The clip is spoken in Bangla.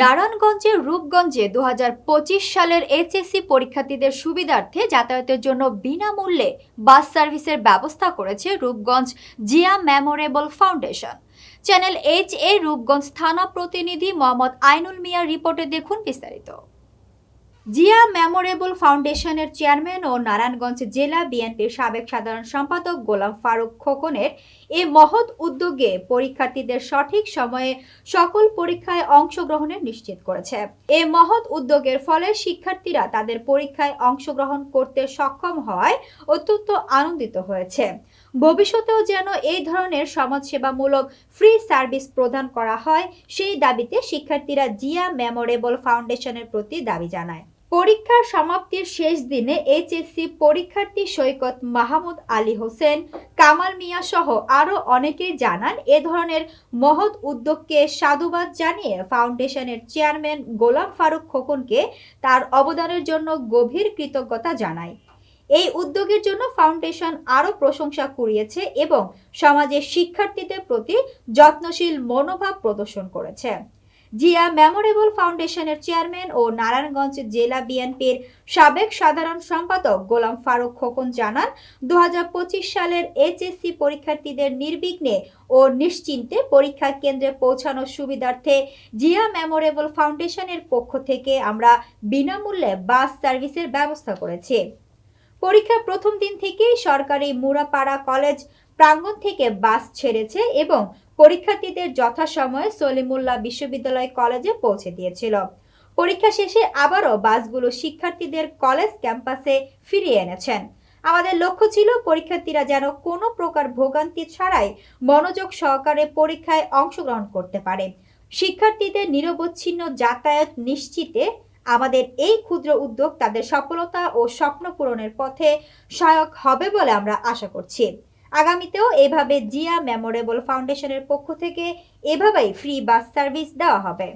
নারায়ণগঞ্জের রূপগঞ্জে দু হাজার পঁচিশ সালের এইচএসসি পরীক্ষার্থীদের সুবিধার্থে যাতায়াতের জন্য বিনামূল্যে বাস সার্ভিসের ব্যবস্থা করেছে Rupganj Zia memorable foundation. Channel H A Rupganj থানা প্রতিনিধি মোহাম্মদ আইনুল মিয়ার রিপোর্টে দেখুন বিস্তারিত। জিয়া মেমোরেবল ফাউন্ডেশনের চেয়ারম্যান ও নারায়ণগঞ্জ জেলা বিএনপির সাবেক সাধারণ সম্পাদক গোলাম ফারুক খোকনের এই মহৎ উদ্যোগে পরীক্ষার্থীদের সঠিক সময়ে সকল পরীক্ষায় অংশগ্রহণের নিশ্চিত করেছে। এ মহৎ উদ্যোগের ফলে শিক্ষার্থীরা তাদের পরীক্ষায় অংশগ্রহণ করতে সক্ষম হওয়ায় অত্যন্ত আনন্দিত হয়েছে। ভবিষ্যতেও যেন এই ধরনের সমাজসেবামূলক ফ্রি সার্ভিস প্রদান করা হয়, সেই দাবিতে শিক্ষার্থীরা জিয়া মেমোরেবল ফাউন্ডেশনের প্রতি দাবি জানায়। পরীক্ষার সমাপ্তির শেষ দিনে এইচএসসি পরীক্ষার্থী সৈকত মাহমুদ আলী হোসেন, কামাল মিয়া সহ আরও অনেকেই জানান, এ ধরনের মহৎ উদ্যোগকে সাধুবাদ জানিয়ে ফাউন্ডেশনের চেয়ারম্যান গোলাম ফারুক খোকনকে তার অবদানের জন্য গভীর কৃতজ্ঞতা জানায়। এই উদ্যোগের জন্য ফাউন্ডেশন আরও প্রশংসা কুড়িয়েছে এবং সমাজের শিক্ষার্থীদের প্রতি যত্নশীল মনোভাব প্রদর্শন করেছে। জিয়া মেমোরেবল ফাউন্ডেশনের চেয়ারম্যান ও নারায়ণগঞ্জ জেলা বিএনপির সাবেক সাধারণ সম্পাদক গোলাম ফারুক খোকন জানান দু হাজার পঁচিশ সালের এইচএসসি পরীক্ষার্থীদের নির্বিঘ্নে ও নিশ্চিন্তে পরীক্ষা কেন্দ্রে পৌঁছানোর সুবিধার্থে জিয়া মেমোরেবল ফাউন্ডেশনের পক্ষ থেকে আমরা বিনামূল্যে বাস সার্ভিসের ব্যবস্থা করেছি। পরীক্ষার প্রথম দিন থেকেই সরকারি মুরাপাড়া কলেজ প্রাঙ্গণ থেকে বাস ছেড়েছে এবং পরীক্ষার্থীদের যথাসময়ে সলিমুল্লাহ বিশ্ববিদ্যালয় কলেজে পৌঁছে দিয়েছিল। পরীক্ষা শেষে আবারও বাসগুলো শিক্ষার্থীদের কলেজ ক্যাম্পাসে ফিরিয়ে এনেছেন। আমাদের লক্ষ্য ছিল পরীক্ষার্থীরা যেন কোনো প্রকার ভোগান্তি ছাড়াই মনোযোগ সহকারে পরীক্ষায় অংশগ্রহণ করতে পারে। শিক্ষার্থীদের নিরবচ্ছিন্ন যাতায়াত নিশ্চিতে আমাদের এই ক্ষুদ্র উদ্যোগ তাদের সফলতা ও স্বপ্ন পূরণের পথে সহায়ক হবে বলে আমরা আশা করছি। আগামীতেও এভাবে জিয়া মেমোরেবল ফাউন্ডেশনের পক্ষ থেকে এভাবেই ফ্রি বাস সার্ভিস দেওয়া হবে।